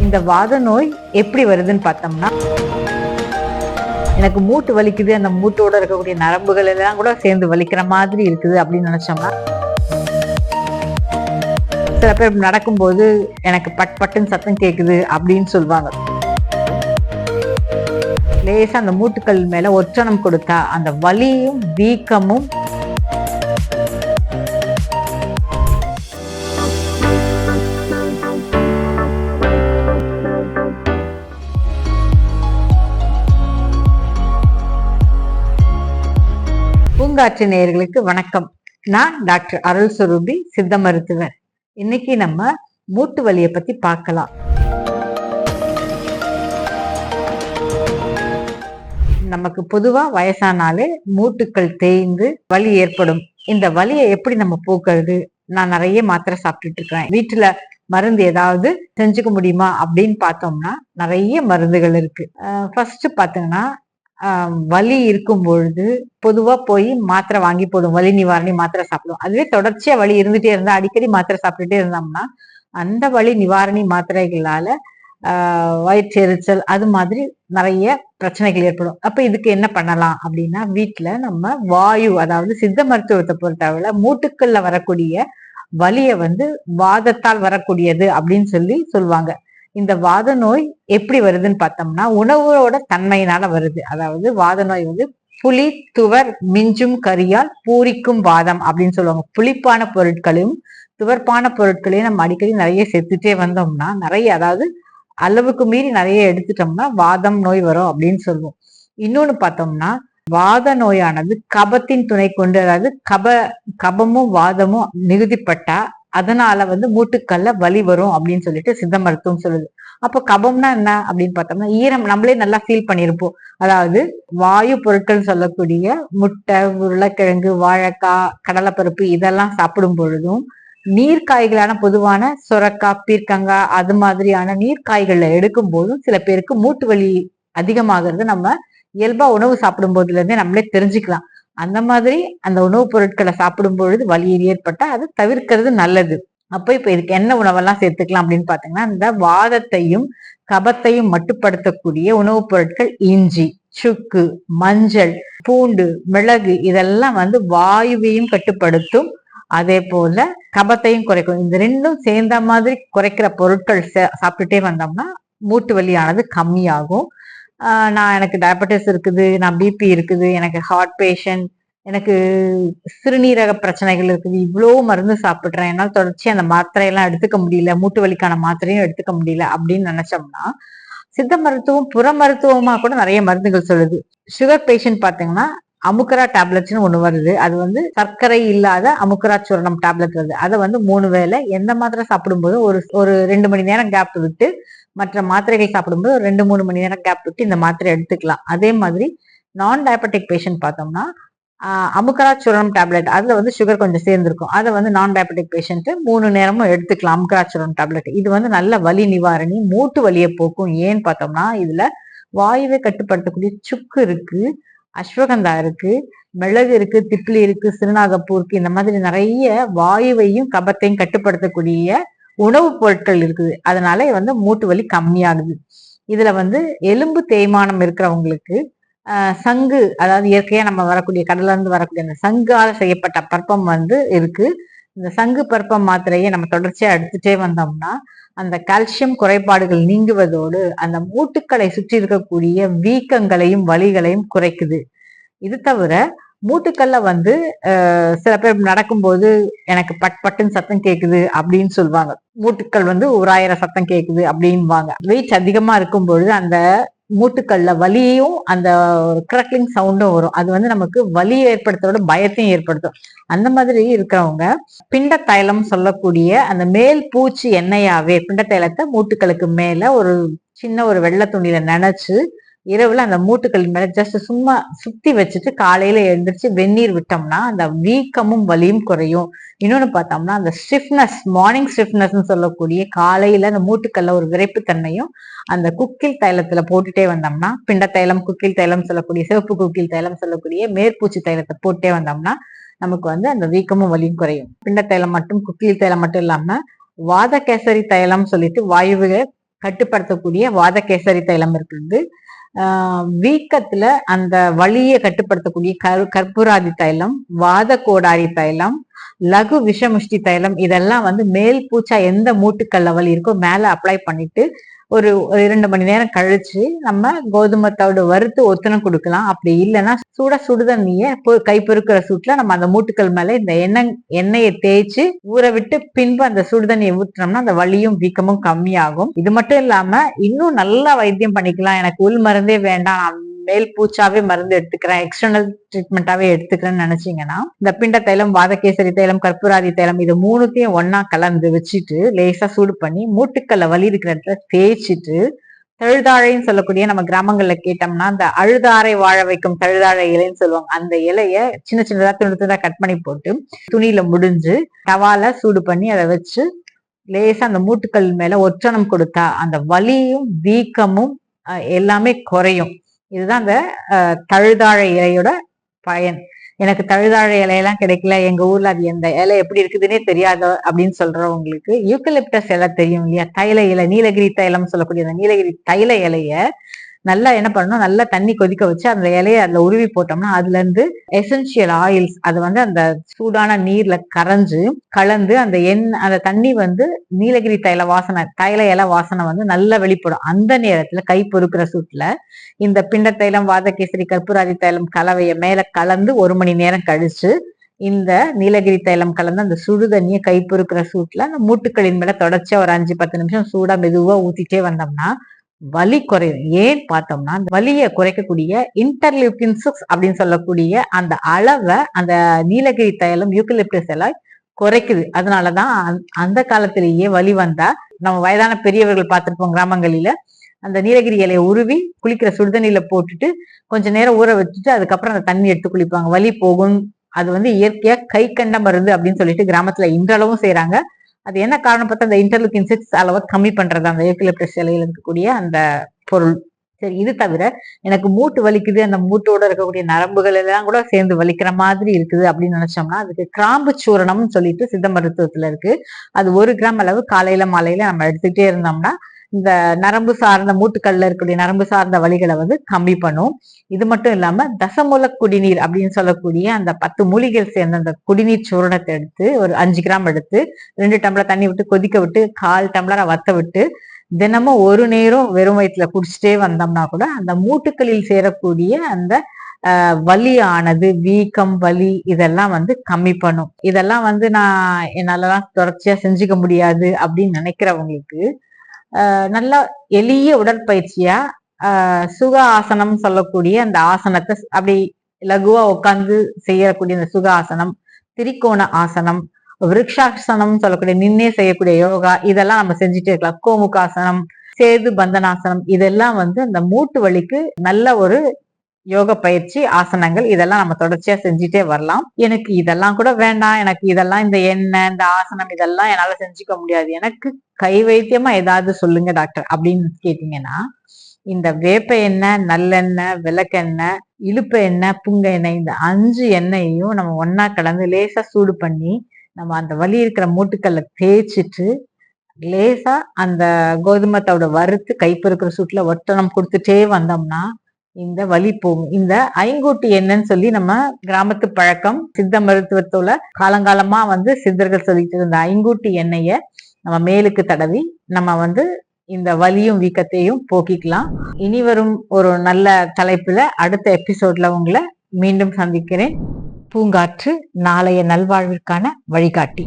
இந்த வாத நோய் எப்படி வருதுன்னு பார்த்தோம்னா எனக்கு மூட்டு வலிக்குது அந்த மூட்டோட இருக்கக்கூடிய நரம்புகள் எல்லாம் கூட சேர்ந்து வலிக்கிற மாதிரி இருக்குது அப்படின்னு நினைச்சோம்னா சில பேர் நடக்கும்போது எனக்கு பட் பட்டுன்னு சத்தம் கேட்குது அப்படின்னு சொல்லுவாங்க. லேசாக அந்த மூட்டுக்கள் மேலே ஒற்றணம் கொடுத்தா அந்த வலியும் வீக்கமும் பூங்காற்று நேயர்களுக்கு வணக்கம். நான் டாக்டர் அருள் சுரூபி சித்த மருத்துவர். இன்னைக்கு நம்ம மூட்டு வலியை பத்தி பார்க்கலாம். நமக்கு பொதுவா வயசானாலே மூட்டுக்கள் தேய்ந்து வலி ஏற்படும். இந்த வலியை எப்படி நம்ம போக்குறது? நான் நிறைய மாத்திரை சாப்பிட்டுட்டு இருக்கிறேன். வீட்டுல மருந்து ஏதாவது செஞ்சுக்க முடியுமா அப்படின்னு பார்த்தோம்னா நிறைய மருந்துகள் இருக்கு. ஃபர்ஸ்ட் பாத்தீங்கன்னா வலி இருக்கும் பொழுது பொதுவா போய் மாத்திரை வாங்கி போடும் வலி நிவாரணி மாத்திரை சாப்பிடுவோம். அதுவே தொடர்ச்சியா வலி இருந்துட்டே இருந்தா அடிக்கடி மாத்திரை சாப்பிட்டுட்டே இருந்தோம்னா அந்த வலி நிவாரணி மாத்திரைகளால வயிற்றெரிச்சல் அது மாதிரி நிறைய பிரச்சனைகள் ஏற்படும். அப்ப இதுக்கு என்ன பண்ணலாம் அப்படின்னா வீட்டுல நம்ம வாயு அதாவது சித்த மருத்துவத்தை பொறுத்தவரை மூட்டுக்கள்ல வரக்கூடிய வலியை வந்து வாதத்தால் வரக்கூடியது அப்படின்னு சொல்லி சொல்லுவாங்க. இந்த வாத நோய் எப்படி வருதுன்னு பார்த்தோம்னா உணவோட தன்மையினால வருது. அதாவது வாத நோய் வந்து புளி துவர் மிஞ்சும் கரியால் பூரிக்கும் வாதம் அப்படின்னு சொல்லுவாங்க. புளிப்பான பொருட்களையும் துவர்ப்பான பொருட்களையும் நம்ம அடிக்கடி நிறைய சேர்த்துட்டே வந்தோம்னா நிறைய அதாவது அளவுக்கு மீறி நிறைய எடுத்துட்டோம்னா வாதம் நோய் வரும் அப்படின்னு சொல்லுவோம். இன்னொன்னு பார்த்தோம்னா வாத நோயானது கபத்தின் துணை கொண்டு அதாவது கப கபமும் வாதமும் மிகுதிப்பட்டா அதனால வந்து மூட்டுக்கல்ல வலி வரும் அப்படின்னு சொல்லிட்டு சித்த மருத்துவம் சொல்லுது. அப்போ கபம்னா என்ன அப்படின்னு பார்த்தோம்னா ஈரம் நம்மளே நல்லா ஃபீல் பண்ணியிருப்போம் அதாவது வாயு பொருட்கள் சொல்லக்கூடிய முட்டை உருளைக்கிழங்கு வாழைக்காய் கடலைப்பருப்பு இதெல்லாம் சாப்பிடும் பொழுதும் நீர்க்காய்களான பொதுவான சுரக்காய் பீர்க்கங்காய் அது மாதிரியான நீர்க்காய்கள்ல எடுக்கும் போதும் சில பேருக்கு மூட்டு வலி அதிகமாகிறது நம்ம இயல்பா உணவு சாப்பிடும் போதுல இருந்தே நம்மளே தெரிஞ்சுக்கலாம். அந்த மாதிரி அந்த உணவுப் பொருட்களை சாப்பிடும் பொழுது வலி ஏற்பட்டா அதை தவிர்க்கிறது நல்லது. அப்போ இப்ப இதுக்கு என்ன உணவெல்லாம் சேர்த்துக்கலாம் அப்படின்னு பார்த்தீங்கன்னா இந்த வாதத்தையும் கபத்தையும் மட்டுப்படுத்தக்கூடிய உணவுப் பொருட்கள் இஞ்சி சுக்கு மஞ்சள் பூண்டு மிளகு இதெல்லாம் வந்து வாயுவையும் கட்டுப்படுத்தும். அதே போல கபத்தையும் குறைக்கும். இந்த ரெண்டும் சேர்ந்த மாதிரி குறைக்கிற பொருட்கள் சாப்பிட்டுட்டே வந்தோம்னா மூட்டு வலியானது கம்மியாகும். நான் எனக்கு டயபெட்டிஸ் இருக்குது நான் பிபி இருக்குது எனக்கு ஹார்ட் பேஷண்ட் எனக்கு சிறுநீரக பிரச்சனைகள் இருக்குது. இவ்வளோ மருந்து சாப்பிட்றேன். என்னால் தொடர்ச்சி அந்த மாத்திரையெல்லாம் எடுத்துக்க முடியல. மூட்டு வலிக்கான மாத்திரையும் எடுத்துக்க முடியல அப்படின்னு நினைச்சோம்னா சித்த மருத்துவம் புற மருத்துவமா கூட நிறைய மருந்துகள் சொல்லுது. சுகர் பேஷண்ட் பார்த்தீங்கன்னா அமுக்கரா டேப்லெட்ஸ்னு ஒன்று வருது. அது வந்து சர்க்கரை இல்லாத அமுக்கரா சூரணம் டேப்லெட் வருது. அதை வந்து மூணு வேளை எந்த மாத்திரை சாப்பிடும்போது ஒரு ஒரு ரெண்டு மணி நேரம் கேப் விட்டு மற்ற மாத்திரைகள் சாப்பிடும்போது ஒரு ரெண்டு மூணு மணி நேரம் கேப் விட்டு இந்த மாத்திரை எடுத்துக்கலாம். அதே மாதிரி நான் டயபெட்டிக் பேஷண்ட் பார்த்தோம்னா அமுக்கரா சுரணம் டேப்லெட் அதில் வந்து சுகர் கொஞ்சம் சேர்ந்துருக்கும். அதை வந்து நான் டயபெட்டிக் பேஷண்ட்டு மூணு நேரமும் எடுத்துக்கலாம் அமுக்கரா சுரணம் டேப்லெட். இது வந்து நல்ல வலி நிவாரணி மூட்டு வலியை போக்கும். ஏன்னு பார்த்தோம்னா இதில் வாயுவை கட்டுப்படுத்தக்கூடிய சுக்கு இருக்குது அஸ்வகந்தா இருக்கு மிளகு இருக்கு திப்ளி இருக்கு சிறுநாகப்பூ இருக்கு இந்த மாதிரி நிறைய வாயுவையும் கபத்தையும் கட்டுப்படுத்தக்கூடிய உணவுப் பொருட்கள் இருக்குது. அதனால வந்து மூட்டு வலி கம்மியாகுது. இதுல வந்து எலும்பு தேய்மானம் இருக்கிறவங்களுக்கு சங்கு அதாவது இயற்கையா நம்ம வரக்கூடிய கடல்ல இருந்து வரக்கூடிய அந்த சங்கால செய்யப்பட்ட பற்பம் வந்து இருக்கு. இந்த சங்கு பற்பம் மாத்திரையை நம்ம தொடர்ச்சியா எடுத்துட்டே வந்தோம்னா அந்த கால்சியம் குறைபாடுகள் நீங்குவதோடு அந்த மூட்டுக்களை சுற்றி இருக்கக்கூடிய வீக்கங்களையும் வலிகளையும் குறைக்குது. இது தவிர மூட்டுக்கல்ல வந்து சில பேர் நடக்கும்போது எனக்கு பட் பட்டுன்னு சத்தம் கேக்குது அப்படின்னு சொல்லுவாங்க மூட்டுக்கள் வந்து ஒரு ஆயிரம் சத்தம் கேக்குது அப்படின்வாங்க. வெயிட் அதிகமா இருக்கும் பொழுது அந்த மூட்டுக்கல்ல வலியும் அந்த கிரக்லிங் சவுண்டும் வரும். அது வந்து நமக்கு வலி ஏற்படுத்தோட பயத்தையும் ஏற்படுத்தும். அந்த மாதிரி இருக்கிறவங்க பிண்ட தைலம் சொல்லக்கூடிய அந்த மேல் பூச்சி எண்ணெயாவே பிண்ட தைலத்தை மூட்டுக்களுக்கு மேல ஒரு சின்ன ஒரு வெள்ளை துணியில நினைச்சு இரவுல அந்த மூட்டுக்கள் மேல ஜஸ்ட் சும்மா சுத்தி வச்சுட்டு காலையில எழுந்திரிச்சு வெந்நீர் விட்டோம்னா அந்த வீக்கமும் வலியும் குறையும். இன்னொன்னு பார்த்தோம்னா அந்த ஸ்டிஃப்னஸ் மார்னிங் ஸ்டிஃப்னஸ் சொல்லக்கூடிய காலையில அந்த மூட்டுக்கல்ல ஒரு விரைப்புத்தன்மையும் அந்த குக்கில் தைலத்துல போட்டுட்டே வந்தோம்னா பிண்ட தைலம் குக்கில் தைலம் சொல்லக்கூடிய சிவப்பு குக்கில் தைலம் சொல்லக்கூடிய மேற்பூச்சி தைலத்தை போட்டே வந்தோம்னா நமக்கு வந்து அந்த வீக்கமும் வலியும் குறையும். பிண்ட தைலம் மட்டும் குக்கில் தைலம் மட்டும் இல்லாம வாத கேசரி தைலம் சொல்லிட்டு வாயுவை கட்டுப்படுத்தக்கூடிய வாதகேசரி தைலம் இருக்குது வீக்கத்துல அந்த வலியை கட்டுப்படுத்தக்கூடிய கரு கற்பூராதி தைலம் வாத கோடாரி தைலம் லகு விஷமுஷ்டி தைலம் இதெல்லாம் வந்து மேல் பூச்சா எந்த மூட்டுக்கல்ல லெவல் இருக்கோ மேல அப்ளை பண்ணிட்டு ஒரு ஒரு இரண்டு மணி நேரம் கழிச்சு நம்ம கோதுமை தவிடு வறுத்து ஒத்தனம் கொடுக்கலாம். அப்படி இல்லைன்னா சூட சுடுதண்ணிய கைப்பெருக்கிற கை பொறுக்கிற நம்ம அந்த மூட்டுக்கள் மேல இந்த எண்ணெய் எண்ணெயை தேய்ச்சி ஊற விட்டு பின்பு அந்த சுடுதண்ணியை ஊற்றினோம்னா அந்த வலியும் வீக்கமும் கம்மியாகும். இது மட்டும் இல்லாம இன்னும் நல்லா வைத்தியம் பண்ணிக்கலாம். எனக்கு உள் மருந்தே வேண்டாம். மேல் பூச்சாவே மருந்து எடுத்துக்கிறேன் எக்ஸ்டர்னல் ட்ரீட்மெண்ட்டாவே எடுத்துக்கிறேன்னு நினைச்சீங்கன்னா இந்த பிண்ட தைலம் வாதகேசரி தைலம் கற்பூராதி தைலம் இது மூணுத்தையும் ஒன்னா கலந்து வச்சுட்டு லேசா சூடு பண்ணி மூட்டுக்கல்ல வலி இருக்கிற இடத்துல தேய்ச்சிட்டு தழுதாழைன்னு சொல்லக்கூடிய நம்ம கிராமங்கள்ல கேட்டோம்னா அந்த அழுதாரை வாழ வைக்கும் தழுதாழை இலைன்னு சொல்லுவாங்க. அந்த இலைய சின்ன சின்னதா துணி துண்டா கட் பண்ணி போட்டு துணியில முடிஞ்சு டவால சூடு பண்ணி அதை வச்சு லேசா அந்த மூட்டுக்கள் மேல ஒற்றணம் கொடுத்தா அந்த வலியும் வீக்கமும் எல்லாமே குறையும். இதுதான் அந்த தழுதாழை இலையோட பயன். எனக்கு தழுதாழை இலையெல்லாம் கிடைக்கல. எங்க ஊர்ல அது எந்த இலை எப்படி இருக்குதுன்னே தெரியாது அப்படின்னு சொல்றவங்களுக்கு யூக்கலிப்டஸ் இலை தெரியும் இல்லையா? தைல இலை நீலகிரி தைலம் சொல்லக்கூடிய அந்த நீலகிரி தைல இலைய நல்லா என்ன பண்ணணும்? நல்லா தண்ணி கொதிக்க வச்சு அந்த இலைய அதுல உருவி போட்டோம்னா அதுல இருந்து எசென்சியல் ஆயில்ஸ் அது வந்து அந்த சூடான நீர்ல கரைஞ்சு கலந்து அந்த எண் அந்த தண்ணி வந்து நீலகிரி தைல வாசனை தைல இலை வாசனை வந்து நல்லா வெளிப்படும். அந்த நேரத்துல கை பொறுக்கிற சூட்ல இந்த பிண்ட தைலம் வாதகேசரி கற்பூராதி தைலம் கலவையை மேல கலந்து ஒரு மணி நேரம் கழிச்சு இந்த நீலகிரி தைலம் கலந்து அந்த சுடு தண்ணியை கை பொறுக்கிற சூட்ல அந்த மூட்டுக்களின் மேல தொடர்ச்சியா ஒரு அஞ்சு பத்து நிமிஷம் சூடா மெதுவா ஊத்திட்டே வந்தோம்னா வலி குறையும் ஏன் பார்த்தோம்னா அந்த வலியை குறைக்கக்கூடிய இன்டர்லியூக்கின் சிக்ஸ் அப்படின்னு சொல்லக்கூடிய அந்த அளவை அந்த நீலகிரி தைலம் யூக்கலிப்டஸ் எல்லாம் குறைக்குது. அதனாலதான் அந்த- அந்த காலத்திலேயே வலி வந்தா நம்ம வயதான பெரியவர்கள் பார்த்திருப்போம் கிராமங்களில அந்த நீலகிரி இலையை உருவி குளிக்கிற சுடுதண்ணியில போட்டுட்டு கொஞ்ச நேரம் ஊற வச்சுட்டு அதுக்கப்புறம் அந்த தண்ணி எடுத்து குளிப்பாங்க. வலி போகும். அது வந்து இயற்கையா கை கண்ட மருந்து அப்படின்னு சொல்லிட்டு கிராமத்துல இன்றளவும் செய்றாங்க. அது என்ன காரணம் பார்த்தா அந்த இன்டர்லுக்கின் சிக்ஸ் அளவை கம்மி பண்றது அந்த யூக்கலிப்டஸ் இலையில இருக்கக்கூடிய அந்த பொருள். சரி இது தவிர எனக்கு மூட்டு வலிக்குது அந்த மூட்டோட இருக்கக்கூடிய நரம்புகள் எல்லாம் கூட சேர்ந்து வலிக்கிற மாதிரி இருக்குது அப்படின்னு நினைச்சோம்னா அதுக்கு கிராம்பு சூரணம்னு சொல்லிட்டு சித்த மருத்துவத்துல இருக்கு. அது ஒரு கிராம் அளவு காலையில மாலையில நம்ம எடுத்துக்கிட்டே இருந்தோம்னா இந்த நரம்பு சார்ந்த மூட்டுக்கல்ல இருக்கக்கூடிய நரம்பு சார்ந்த வலிகளை வந்து கம்மி பண்ணும். இது மட்டும் இல்லாம தசமூல குடிநீர் அப்படின்னு சொல்லக்கூடிய அந்த பத்து மூலிகள் சேர்ந்த அந்த குடிநீர் சூரணத்தை எடுத்து ஒரு அஞ்சு கிராம் எடுத்து ரெண்டு டம்ளர் தண்ணி விட்டு கொதிக்க விட்டு கால் டம்ளரை வத்த விட்டு தினமும் ஒரு நேரம் வெறும் வயிற்றுல குடிச்சிட்டே வந்தோம்னா கூட அந்த மூட்டுக்களில் சேரக்கூடிய அந்த வலியானது வீக்கம் வலி இதெல்லாம் வந்து கம்மி பண்ணும். இதெல்லாம் வந்து நான் என்னாலலாம் தொடர்ச்சியா செஞ்சுக்க முடியாது அப்படின்னு நினைக்கிறவங்களுக்கு நல்ல எளிய உடற்பயிற்சியா? சுக ஆசனம் சொல்லக்கூடிய அந்த ஆசனத்தை அப்படி லகுவா உட்காந்து செய்யக்கூடிய அந்த சுக ஆசனம் திரிகோண ஆசனம் விருக்ஷாசனம் சொல்லக்கூடிய நின்னே செய்யக்கூடிய யோகா இதெல்லாம் நம்ம செஞ்சுட்டே இருக்கலாம். கோமுகாசனம் சேது பந்தனாசனம் இதெல்லாம் வந்து அந்த மூட்டு வலிக்கு நல்ல ஒரு யோக பயிற்சி ஆசனங்கள் இதெல்லாம் நம்ம தொடர்ச்சியா செஞ்சுட்டே வரலாம். எனக்கு இதெல்லாம் கூட வேண்டாம். எனக்கு இதெல்லாம் இந்த எண்ணெய் இந்த ஆசனம் இதெல்லாம் என்னால செஞ்சுக்க முடியாது. எனக்கு கை வைத்தியமா ஏதாவது சொல்லுங்க டாக்டர் அப்படின்னு கேட்டீங்கன்னா இந்த வேப்ப எண்ணெய் நல்லெண்ணெய் விளக்கெண்ணெய் இழுப்ப எண்ணெய் புங்க எண்ணெய் இந்த அஞ்சு எண்ணெயையும் நம்ம ஒன்னா கலந்து லேசா சூடு பண்ணி நம்ம அந்த வலி இருக்கிற மூட்டுக்கல்ல தேய்ச்சிட்டு லேசா அந்த கோதுமத்தோட வறுத்து கைப்பொறுக்கிற சூட்டுல ஒட்டணம் கொடுத்துட்டே வந்தோம்னா இந்த வலி போகும் இந்த ஐங்கூட்டி என்னன்னு சொல்லி நம்ம கிராமத்து பழக்கம் சித்த மருத்துவத்தோட காலங்காலமா வந்து சித்தர்கள் சொல்லிட்டு இருந்த ஐங்கூட்டி எண்ணெய நம்ம மேலுக்கு தடவி நம்ம வந்து இந்த வலியும் வீக்கத்தையும் போக்கிக்கலாம். இனி வரும் ஒரு நல்ல தலைப்புல அடுத்த எபிசோட்ல உங்களை மீண்டும் சந்திக்கிறேன். பூங்காற்று நாளைய நல்வாழ்விற்கான வழிகாட்டி.